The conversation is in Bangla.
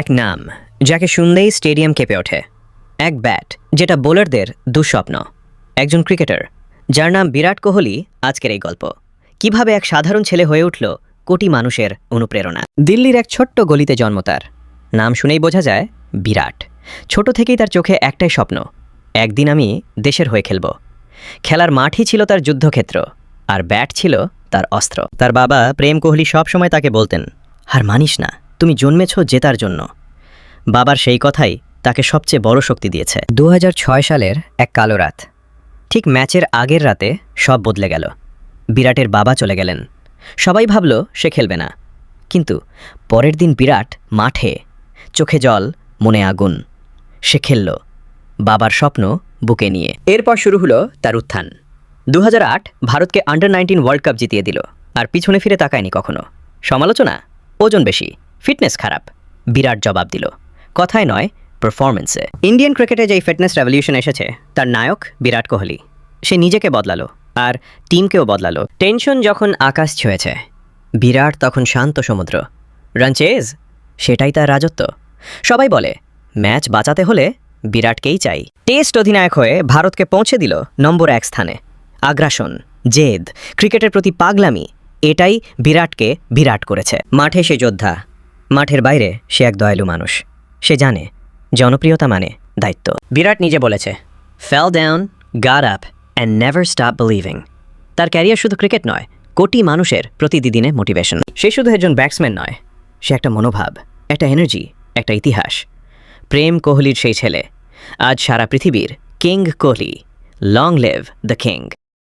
এক নাম, যাকে শুনলেই স্টেডিয়াম কেঁপে ওঠে। এক ব্যাট, যেটা বোলারদের দুঃস্বপ্ন। একজন ক্রিকেটার, যার নাম বিরাট কোহলি, আজকের এই গল্প। কীভাবে এক সাধারণ ছেলে হয়ে উঠল কোটি মানুষের অনুপ্রেরণা। দিল্লির এক ছোট্ট গলিতে জন্ম তার। নাম শুনেই বোঝা যায়, বিরাট। ছোট থেকেই তার চোখে একটাই স্বপ্ন, একদিন আমি দেশের হয়ে খেলব। খেলার মাঠই ছিল তার যুদ্ধক্ষেত্র, আর ব্যাট ছিল তার অস্ত্র। তার বাবা প্রেম কোহলি সবসময় তাকে বলতেন আর মানিস না। তুমি জন্মেছ জেতার জন্য। বাবার সেই কথাই তাকে সবচেয়ে বড় শক্তি দিয়েছে। দু হাজার ছয় সালের এক কালো রাত, ঠিক ম্যাচের আগের রাতে সব বদলে গেল। বিরাটের বাবা চলে গেলেন। সবাই ভাবল সে খেলবে না। কিন্তু পরের দিন বিরাট মাঠে, চোখে জল, মনে আগুন। সে খেলল বাবার স্বপ্ন বুকে নিয়ে। এরপর শুরু হলো তার উত্থান। দু হাজার আট ভারতকে আন্ডার নাইনটিন ওয়ার্ল্ড কাপ জিতিয়ে দিল, আর পিছনে ফিরে তাকায়নি কখনো। সমালোচনা? ওজন বেশি। ফিটনেস খারাপ। বিরাট জবাব দিল। কথায় নয় পারফরমেন্সে ইন্ডিয়ান ক্রিকেটে যেই ফিটনেস রেভলিউশন এসেছে, তার নায়ক বিরাট কোহলি। সে নিজেকে বদলালো, আর টিমকেও বদলালো। টেনশন যখন আকাশ ছুঁয়েছে, বিরাট তখন শান্ত সমুদ্র। রানচেজ সেটাই তার রাজত্ব। সবাই বলে, ম্যাচ বাঁচাতে হলে বিরাটকেই চাই। টেস্ট অধিনায়ক হয়ে ভারতকে পৌঁছে দিল নম্বর এক স্থানে। আগ্রাসন, জেদ ক্রিকেটের প্রতি পাগলামি, এটাই বিরাটকে বিরাট করেছে। মাঠে সে যোদ্ধা মাঠের বাইরে সে এক দয়ালু মানুষ। সে জানে, জনপ্রিয়তা মানে দায়িত্ব। বিরাট নিজে বলেছে fall down get up and never stop believing তার ক্যারিয়ার শুধু ক্রিকেট নয়, কোটি মানুষের প্রতিদিনে মোটিভেশন সে শুধু একজন ব্যাটসম্যান নয়, সে একটা মনোভাব, একটা এনার্জি একটা ইতিহাস। প্রেম কোহলির সেই ছেলে, আজ সারা পৃথিবীর king Kohli long live the king